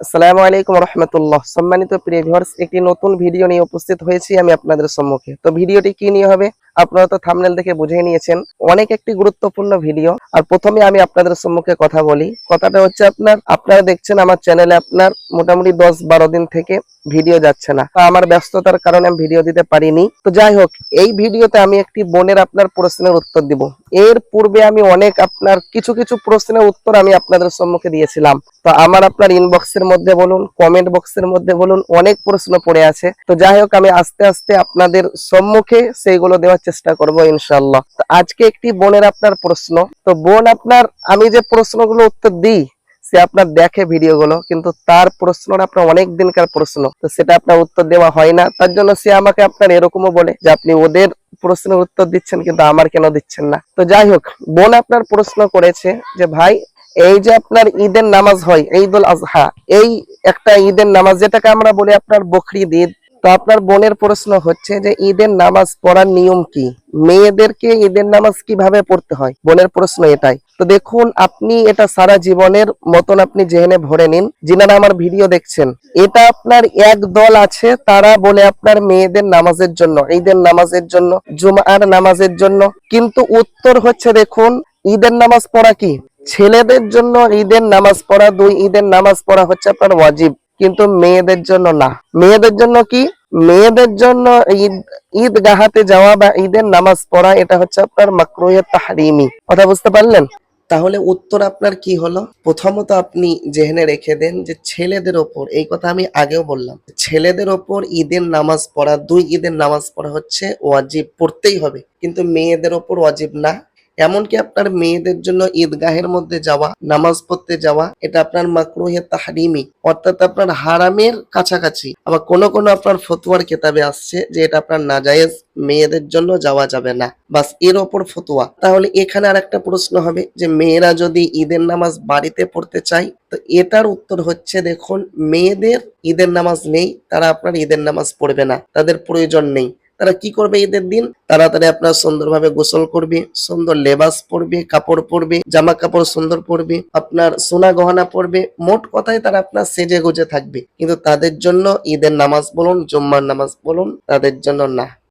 আসসালামু আলাইকুম রহমতুল্লাহ। সম্মানিত প্রিয় ভিউয়ার্স একটি নতুন ভিডিও নিয়ে উপস্থিত হয়েছি আমি আপনাদের সম্মুখে। তো ভিডিওটি কি নিয়ে হবে? আপনারা তো থামনেল দেখে বুঝে নিয়েছেন। অনেক একটি গুরুত্বপূর্ণ ভিডিও আর প্রথমে আমি আপনাদের সম্মুখে কথা বলি। কথাটা হচ্ছে আপনার, আপনারা দেখছেন আমার চ্যানেলে আপনার মোটামুটি দশ বারো দিন থেকে ভিডিও যাচ্ছে না। আমার ব্যস্ততার কারণে আমি ভিডিও দিতে পারিনি। তো যাই হোক, এই ভিডিওতে আমি একটি বোনের আপনার প্রশ্নের উত্তর দিব। এর পূর্বে আমি অনেক আপনার কিছু কিছু প্রশ্নের উত্তর আমি আপনাদের সম্মুখে দিয়েছিলাম। তো আমার আপনার ইনবক্সের মধ্যে বলুন কমেন্ট বক্সের মধ্যে বলুন, অনেক প্রশ্ন পড়ে আছে। তো যাই হোক, আমি আস্তে আস্তে আপনাদের সম্মুখে সেইগুলো দেওয়ার চেষ্টা করব ইনশাল্লাহ তো আজকে একটি বোনের আপনার প্রশ্ন। তো বোন আপনার, আমি যে প্রশ্নগুলো উত্তর দিই সে আপনার দেখে ভিডিওগুলো কিন্তু তার প্রশ্নটা আপনার অনেক দিনকার প্রশ্ন, তো সেটা আপনার উত্তর দেওয়া হয় না। তার জন্য সে আমাকে আপনার এরকমও বলে যে, আপনি ওদের প্রশ্নের উত্তর দিচ্ছেন, কিন্তু আমার কেন দিচ্ছেন না? তো যাই হোক, বোন আপনার প্রশ্ন করেছে যে, ভাই, এই যে আপনার ঈদের নামাজ হয়, ঈদুল আজহা, এই একটা ঈদের নামাজ, যেটাকে আমরা বলি আপনার বকরিদ ঈদ তো আপনার বোনের প্রশ্ন হচ্ছে যে ঈদের নামাজ পড়ার নিয়ম কি? মেয়েদেরকে ঈদের নামাজ কীভাবে পড়তে হয়? বোনের প্রশ্ন এটাই। তো দেখুন, আপনি এটা সারা জীবনের মতন আপনি জেনে ভরে নিন। যিনারা আমার ভিডিও দেখছেন, এটা আপনার এক দল আছে, তারা বলে আপনার মেয়েদের নামাজের জন্য, ঈদের নামাজের জন্য, জুমার নামাজের জন্য। কিন্তু উত্তর হচ্ছে, দেখুন, ঈদের নামাজ পড়া কি? ছেলেদের জন্য ঈদের নামাজ পড়া, দুই ঈদের নামাজ পড়া হচ্ছে আপনার ওয়াজিব। কিন্তু মেয়েদের জন্য না। মেয়েদের জন্য কি? মেয়েদের জন্য ঈদ গাহাতে যাওয়া বা ঈদের নামাজ পড়া, এটা হচ্ছে আপনার মাকরুহে তাহরিমি। কথা বুঝতে পারলেন? তাহলে উত্তর আপনার কি হলো? প্রথমত আপনি জেহেনে রেখে দেন যে ছেলেদের ওপর, এই কথা আমি আগেও বললাম, ছেলেদের ওপর ঈদের নামাজ পড়া, দুই ঈদের নামাজ পড়া হচ্ছে ওয়াজিব, পড়তেই হবে। কিন্তু মেয়েদের ওপর ওয়াজিব না এমনকি আপনার মেয়েদের জন্য ঈদগাহের মধ্যে যাওয়া, নামাজ পড়তে যাওয়া, এটা আপনার মাকরুহে তাহরিমি, অর্থাৎ আপনার হারামের কাছাকাছি। আবার কোন কোন আপনার ফতুয়ার কেতাবে আসছে যে এটা আপনার নাজায়েজ মেয়েদের জন্য যাওয়া যাবে না। বাসের ওপর ফতুয়া। তাহলে এখানে আর একটা প্রশ্ন হবে যে মেয়েরা যদি ঈদের নামাজ বাড়িতে পড়তে চায়, তো এটার উত্তর হচ্ছে দেখুন, মেয়েদের ঈদের নামাজ নেই, তারা আপনার ঈদের নামাজ পড়বে না। তাদের প্রয়োজন নেই। তারা কি করবে ঈদের দিন? তাড়াতাড়ি আপনার সুন্দরভাবে গোসল করবে, সুন্দর লেবাস পরবে, কাপড় পরবে জামা কাপড় সুন্দর পরবে, আপনার সোনা গহনা পরবে, মোট কথায় তারা আপনার সেজে গুজে থাকবে। কিন্তু তাদের জন্য ঈদের নামাজ বলুন, জুম্মার নামাজ বলুন, তাদের জন্য না।